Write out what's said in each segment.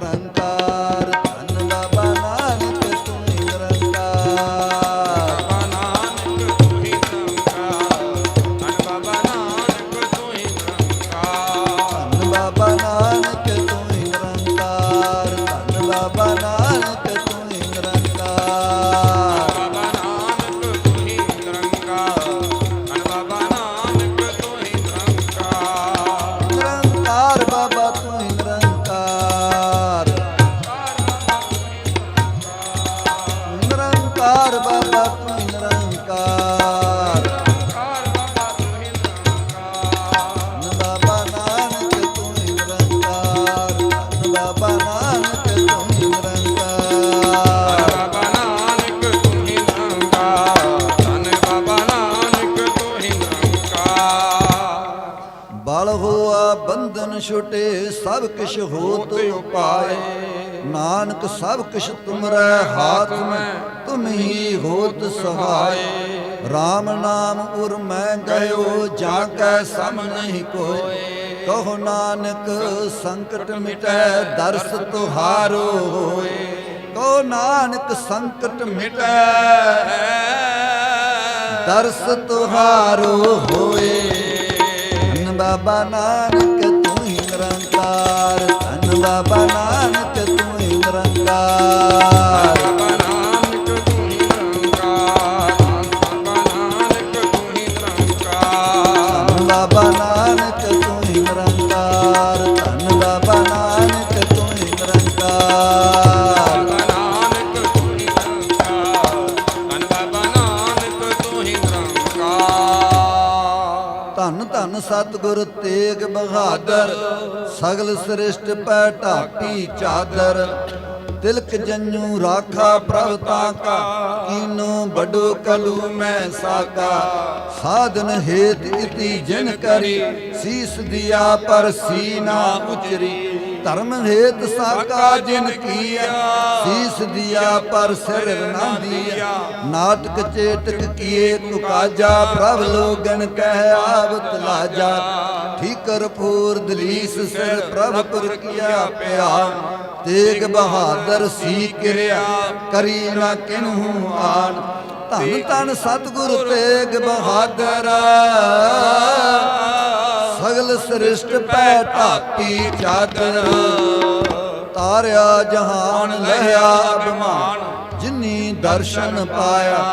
ਨਿਰੰਕਾਰ। ਛੁਟੇ ਸਭ ਕਿਛ ਹੋਤ ਉਪਾਏ। ਨਾਨਕ ਸਭ ਕਿਛ ਤੁਮਰੈ ਹਾਥ ਮੈਂ ਤੁਮ ਹੀ ਹੋਤ ਸਹਾਏ। RAM ਨਾਮ ਉਰ ਮੈਂ ਗਇਓ ਜਾਂ ਕੈ ਸਮ ਨਹੀਂ ਕੋਏ। ਕਹੋ ਨਾਨਕ ਸੰਕਟ ਮਿਟੈ ਦਰਸ ਤੁਹਾਰੋ ਹੋਏ। ਕਹੋ ਨਾਨਕ ਸੰਕਟ ਮਿਟੈ ਦਰਸ ਤੁਹਾਰੋ ਹੋਏ। ਬਾਬਾ ਨਾਨਕ। ਧੰਨ ਬਾਬਾ ਨਾਨਕ ਤੂੰ ਬਹਾਦਰ, ਸਗਲ ਸ੍ਰਿਸ਼ਟ ਪੈ ਢਾਕੀ ਚਾਦਰ। ਤਿਲਕ ਜੰਨੂ ਰਾਖਾ ਪ੍ਰਭ ਤਾਕਾ ਕੀਨੋ ਬਡੋ ਕਲੂ ਮੈਂ ਸਾਕਾ। ਸਾਧਨ ਹੇਤ ਇਤੀ ਜਿਨ ਕਰੀ, ਸੀਸ ਦਿਆ ਪਰ ਸੀਨਾ ਉਚਰੀ। ਧਰਮ ਹੇਤ ਸਾਕਾ ਜਿਨ ਕੀਆ, ਸੀਸ ਦਿਆ ਪਰ ਸਿਰ ਨਾ ਦਿਆ ਨਾਟਕ ਚੇਟਕ ਕੀਏ ਤੁਕਾਜਾ, ਪ੍ਰਭ ਲੋਗਨ ਕਹਿ ਆਵਤ ਲਾਜਾ। ਠੀਕਰ ਫੂਰ ਦਲੀਸ ਸਿਰ ਪ੍ਰਭ ਪੁਰ ਕੀਆ ਪਿਆ। ਤੇਗ ਬਹਾਦਰ ਸੀ ਕਿਰਿਆ, ਕਰੀ ਨਾ ਕਿਨਹੂ ਆਣ। ਧੰਨ ਧੰਨ ਸਤਿਗੁਰ ਤੇਗ ਬਹਾਦਰ। ਸਗਲ ਸ੍ਰਿਸ਼ਟ ਪੈ ਢਾਕੀ ਚਾਦਰ ਤਾਰਿਆ ਜਹਾਨ ਲਹਿਆ ਅਭਿਮਾਨ। ਜਿਨੀ ਦਰਸ਼ਨ ਪਾਇਆ,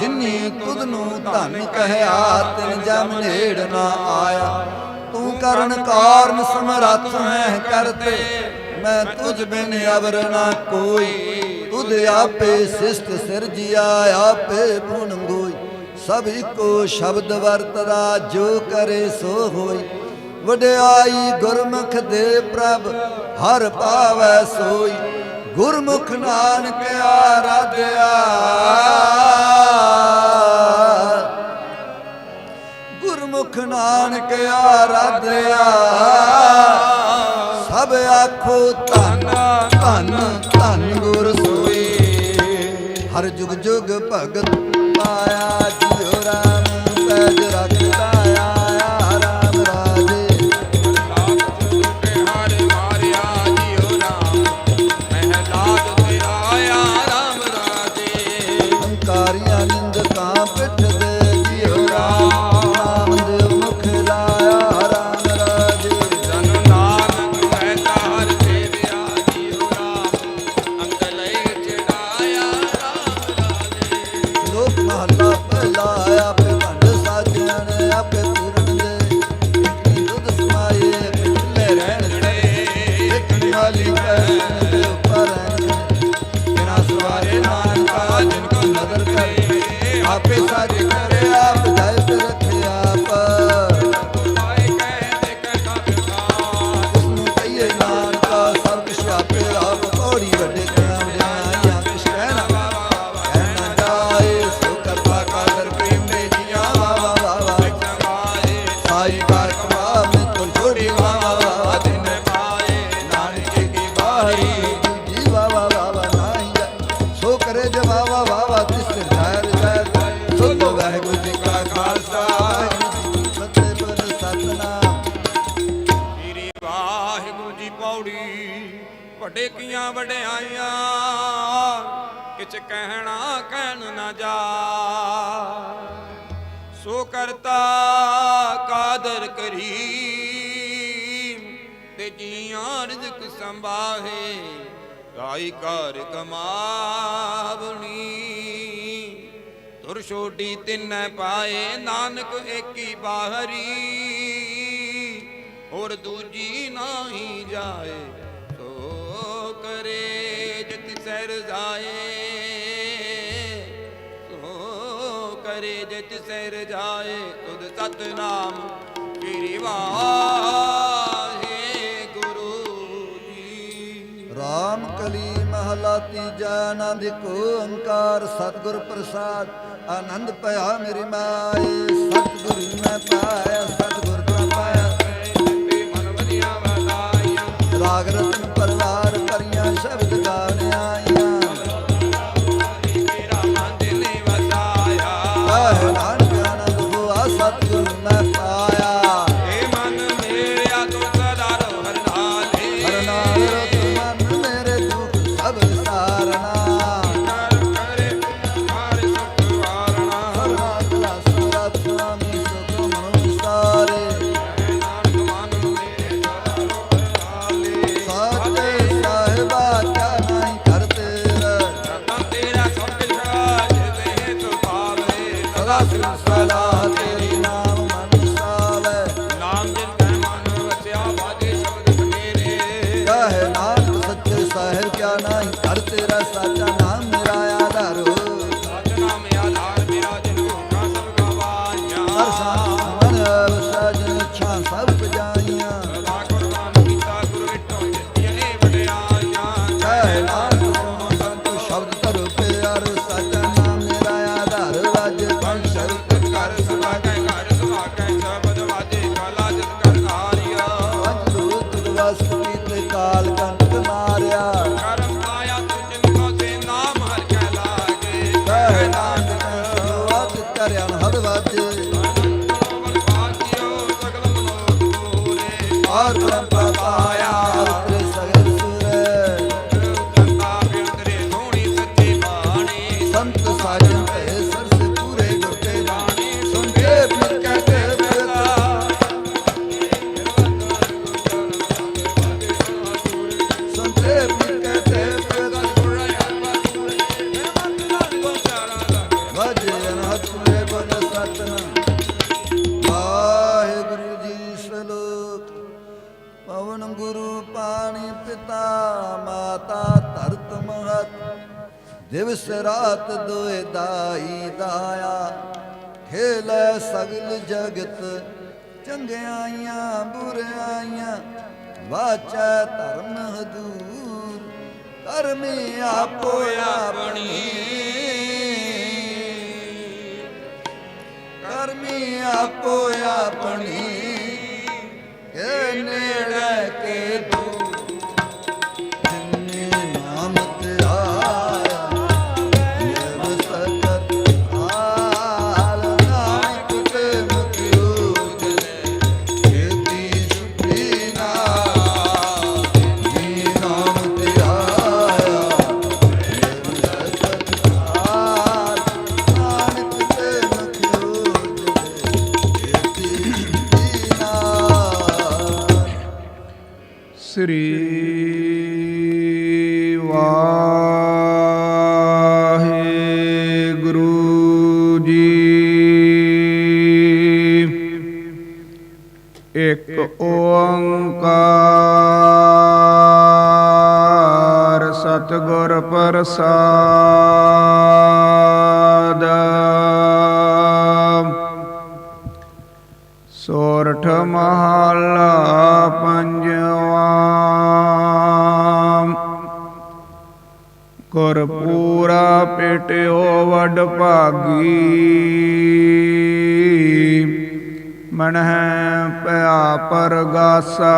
ਜਿਨੀ ਤੁਧ ਨੂੰ ਧਨ ਕਹਿਆ, ਤਿਨ ਜਮ ਨੇੜ ਨਾ ਆਇਆ। ਤੂੰ ਕਰਨ ਕਾਰਨ ਸਮਰੱਥ ਹੈ ਕਰਤੇ, ਮੈਂ ਤੁਝ ਬਿਨ ਅਵਰ ਨਾ ਕੋਈ। ਤੁਧ ਆਪੇ ਸਿਸ਼ਟ ਸਿਰਜਿਆ, ਆਪੇ ਪੁਨ ਗੋਈ ਸਭ ਇੱਕੋ ਸ਼ਬਦ ਵਰਤਦਾ, ਜੋ ਕਰੇ ਸੋ ਹੋਈ। ਵਡਿਆਈ ਗੁਰਮੁਖ ਦੇ ਪ੍ਰਭ, ਹਰ ਪਾਵੈ ਸੋਈ। ਗੁਰਮੁਖ ਨਾਨਕ ਆਰਾਧਿਆ। ਗੁਰਮੁਖ ਨਾਨਕ ਆਰਾਧਿਆ। ਸਭ ਆਖੋ ਧੰਨ ਧੰਨ ਧੰਨ ਗੁਰ ਸੋਈ। ਹਰ ਜੁਗ ਜੁਗ ਭਗਤ ਪਾਇਆ। ਜਿਉ ਰਾਮ ਪੈਜ ਰੱਖਦਾ ਆਇਆ ਵੱਡੇ ਕੀਆਂ ਵਡਿਆਈਆਂ, ਕਿਛ ਕਹਿਣਾ ਕਹਿਣ ਨਾ ਜਾ। ਸੋ ਕਰਤਾ ਕਾਦਰ ਕਰੀ ਤੇ ਜੀਆਂ ਰਿਜ਼ਕ ਸੰਭਾਹੇ ਗਾਈ ਕਰ ਕਮਾਵਣੀ। ਤੁਰ ਛੋਡੀ ਤਿੰਨ ਪਾਏ, ਨਾਨਕ ਏਕੀ ਬਾਹਰੀ। ਔਰ ਦੂਜੀ ਨਹੀਂ ਜਾਏ, ਸੋ ਕਰੇ ਜਿਤ ਸਹਿਰ ਜਾਏ ਸੋ ਕਰੇ ਜਿਤ ਸਹਿਰ ਜਾਏ ਤੁਧ ਸਤਨਾਮ ਕੀ ਵਾਹੇ ਗੁਰੂ ਜੀ। ਰਾਮ ਕਲੀ ਮਹਲਾ ਤੀਜਾ ਨਾਮ ਵਿਕੋ ਓੰਕਾਰ, ਸਤਗੁਰ ਪ੍ਰਸਾਦ, ਆਨੰਦ ਪਿਆ ਮੇਰੀ ਮਾਏ ਸਤਗੁਰੂ ਮੈਂ ਪਾਇਆ ਦਿਵਸ ਰਾਤ ਦੁਇ ਦਾਈ ਦਾਇਆ ਖੇਲੇ ਸਗਲ ਜਗਤ, ਚੰਗਿਆਈਆਂ, ਬੁਰਾਈਆਂ, ਵਾਚੈ ਧਰਮ ਹਦੂਰ ਕਰਮੇ ਆਪੋ ਆਪਣੀ। ਕਰਮੇ ਆਪੋ ਇਕ ਓੰਕਾਰ ਸਤਗੁਰ ਪ੍ਰਸਾਦ। ਸੋਰਠ ਮਹਲਾ ਪੰਜਵਾ। ਗੁਰ ਪੂਰਾ ਪੇਟਿਓ ਵਡ ਭਾਗੀ। ਮਨਹ ਪਿਆ ਪਰਗਾਸਾ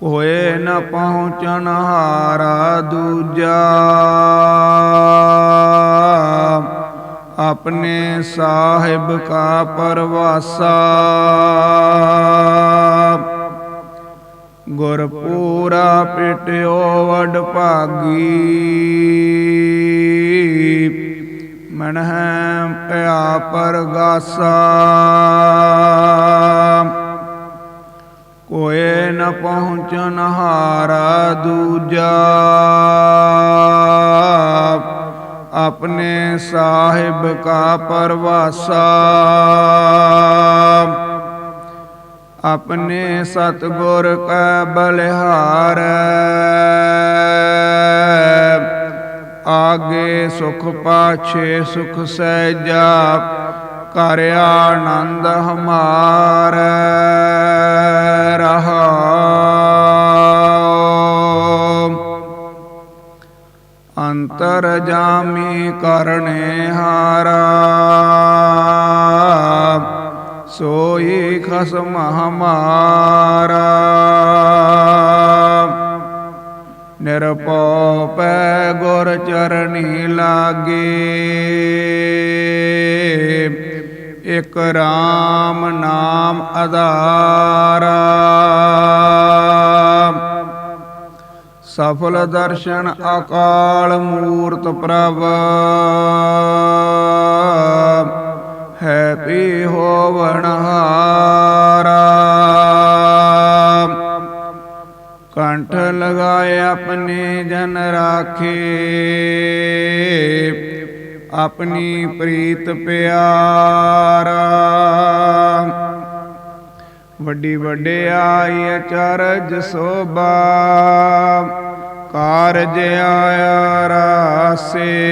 ਕੋਏ ਨ ਪਹੁੰਚਣ ਹਾਰਾ ਦੂਜਾ। ਆਪਣੇ ਸਾਹਿਬ ਕਾ ਪਰਵਾਸਾ। ਗੁਰ ਪੂਰਾ ਪਿਟਿਓ ਵਡ ਭਾਗੀ। ਮਨਹ ਪਿਆ ਪਰਗਾਸਾ। ਕੋਏ ਨ ਪਹੁੰਚਨ ਹਾਰਾ ਦੂਜਾ। ਆਪਣੇ ਸਾਹਿਬ ਕਾ ਪਰਵਾਸਾ। ਆਪਣੇ ਸਤਗੁਰ ਕੈ ਬਲਿਹਾਰ। ਆਗੇ ਸੁਖ ਪਾਛੇ ਸੁਖ ਸਹਿਜਾ ਕਰ ਆਨੰਦ ਹਮਾਰ ਰਹਾ ਅੰਤਰ ਜਾਮੀ ਕਰਨੇ ਹਾਰਾ, ਸੋਈ ਖਸਮ ਹਮਾਰਾ। ਨਿਰਪਉ ਪੈ ਗੁਰ ਚਰਣੀ ਲਾਗੇ। ਇਕ RAM ਨਾਮ ਆਧਾਰਾ ਸਫਲ ਦਰਸ਼ਨ ਅਕਾਲ ਮੂਰਤ ਪ੍ਰਭ। ਹੈ ਪੀ ਹੋਵਣ ਹਾਰਾ। ਕੰਠ ਲਗਾਏ ਆਪਣੇ ਜਨ ਰਾਖੇ। ਆਪਣੀ ਪ੍ਰੀਤ ਪਿਆਰਾ। ਵੱਡੀ ਵਡਿਆਈ ਅਚਰਜ ਸੋਭਾ। ਕਾਰਜ ਆਇਆ ਰਾਸੇ।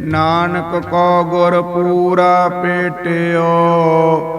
ਨਾਨਕ ਕੋ ਗੁਰ ਪੂਰਾ ਪੇਟਿਓ।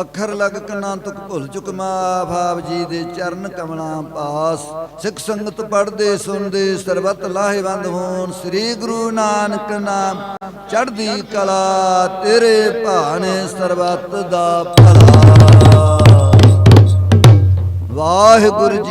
ਅੱਖਰ ਲਗ ਕੰਨਾਂ ਤੁਕ ਭੁੱਲ ਚੁਕ ਮਾ ਭਾਵ ਜੀ ਦੇ ਚਰਨ ਕਮਲਾਂ ਪਾਸ। ਸਿੱਖ ਸੰਗਤ ਪੜਦੇ ਸੁਣਦੇ, ਸਰਬਤ ਲਾਹੇਵੰਦ ਹੋਣ। ਸ੍ਰੀ ਗੁਰੂ ਨਾਨਕ ਨਾਮ ਚੜ੍ਹਦੀ ਕਲਾ, ਤੇਰੇ ਭਾਣੇ ਸਰਬਤ ਦਾ ਭਲਾ। ਵਾਹਿਗੁਰੂ ਜੀ